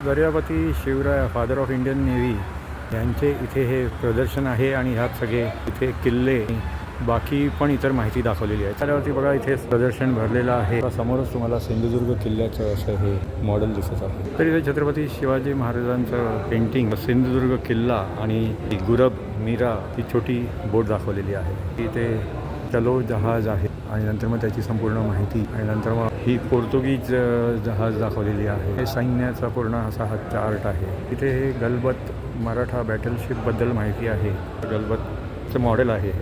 दर्यापती Shivray father of Indian navy यांचे इथे हे प्रदर्शन आहे आणि ह्यात सगळे इथे किल्ले बाकी पण इतर माहिती दाखवलेली आहे. त्यावरती बघा इथे प्रदर्शन भरलेलं आहे. समोरच तुम्हाला सिंधुदुर्ग किल्ल्याचं असं हे मॉडेल दिसत आहे. तर इथे छत्रपती शिवाजी महाराजांचं पेंटिंग सिंधुदुर्ग किल्ला आणि गुरब मीरा ही छोटी बोट दाखवलेली आहे. इथे चलो जहाज आहे आणि नंतर मग त्याची संपूर्ण माहिती आणि नंतर मग ही पोर्तुगीज जहाज दाखवलेली आहे. हे सैन्याचा पूर्ण असा हा चार्ट आहे. इथे हे गलबत मराठा बॅटलशिपबद्दल माहिती आहे. गलबतचं मॉडेल आहे.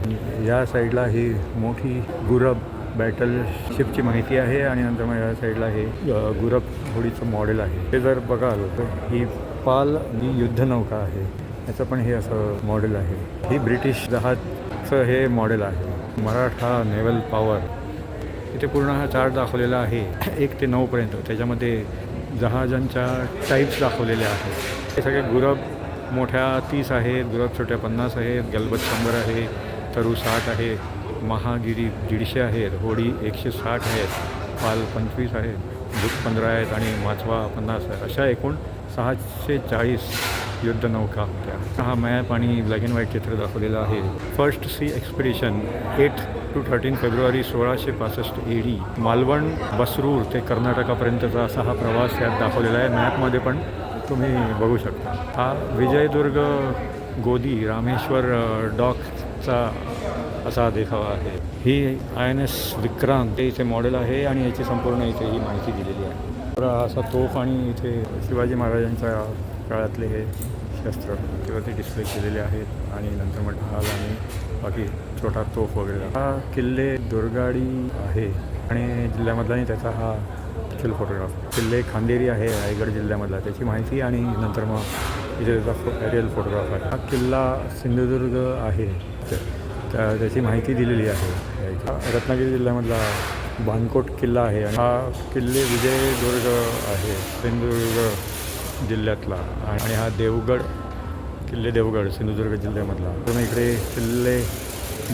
या साईडला ही मोठी गुरब बॅटलशिपची माहिती आहे आणि नंतर मग या साईडला हे गुरब होडीचं मॉडेल आहे. ते जर बघाल तर ही पाल ही युद्धनौका आहे. याचं पण हे असं मॉडेल आहे. ही ब्रिटिश जहाजचं हे मॉडेल आहे. Maratha naval power. इथे पूर्ण हा चार्ट दाखवलेला आहे. एक ते नऊपर्यंत त्याच्यामध्ये जहाजांच्या टाईप्स दाखवलेल्या आहेत. हे सगळे गुरब मोठ्या तीस आहेत. गुरब छोट्या पन्नास आहेत. गलबत शंभर आहे. तरू साठ आहे. महागिरी दीडशे आहेत. होडी एकशे साठ आहेत. पाल पंचवीस आहेत. भूत पंधरा आहेत आणि माचवा पन्नास आहेत. अशा एकूण सहाशे चाळीस युद्धनौका होत्या हा मॅप आणि ब्लॅक अँड व्हाईट चित्र दाखवलेलं आहे. First sea expedition eight to thirteen February सोळाशे पासष्ट ए डी मालवण बसरूर ते कर्नाटकापर्यंतचा असा हा प्रवास यात दाखवलेला आहे. मॅपमध्ये पण तुम्ही बघू शकता. हा विजयदुर्ग गोदी रामेश्वर डॉकचा असा देखावा आहे. ही आय एन एस विक्रांत ते इथे मॉडेल आहे आणि याची संपूर्ण इथे ही माहिती दिलेली आहे. असा तोफ आणि इथे शिवाजी महाराजांचा काळातले हे शस्त्र किंवा ते डिस्प्ले केलेले आहेत आणि नंतर मग ढाल आणि बाकी छोटा तोफ वगैरे. हा किल्ले दुर्गाडी आहे आणि जिल्ह्यामधला आणि त्याचा हा ॲक्च्युअल फोटोग्राफ किल्ले खांदेरी आहे रायगड जिल्ह्यामधला. त्याची माहिती आणि नंतर मग इथे त्याचा फो रिअल फोटोग्राफ आहे. हा किल्ला सिंधुदुर्ग आहे. त्या- त्या त्याची माहिती दिलेली आहे. रत्नागिरी जिल्ह्यामधला बानकोट किल्ला आहे आणि हा किल्ले विजयदुर्ग आहे. सिंधुदुर्ग जिल्ह्यातला. आणि हा देवगड किल्ले देवगड सिंधुदुर्ग जिल्ह्यामधला. पूर्ण इकडे किल्ले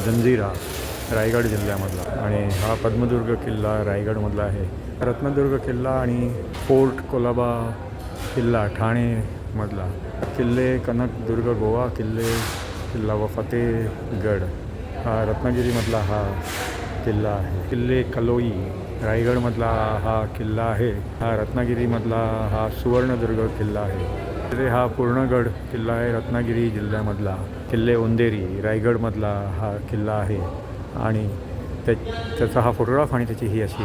जंजिरा रायगड जिल्ह्यामधला. आणि हा पद्मदुर्ग किल्ला रायगडमधला आहे. रत्नदुर्ग किल्ला आणि फोर्ट कोलाबा किल्ला ठाणेमधला. किल्ले कनकदुर्ग गोवा किल्ले किल्ला व फतेहगड. हा रत्नागिरीमधला हा किल्ला आहे. किल्ले कलोई रायगडमधला हा किल्ला आहे. हा रत्नागिरीमधला हा सुवर्णदुर्ग किल्ला आहे. तिथे हा पूर्णगड किल्ला आहे रत्नागिरी जिल्ह्यामधला. किल्ले उंदेरी रायगडमधला हा किल्ला आहे. आणि त्या त्याचा हा फोटोग्राफ आणि त्याची ही अशी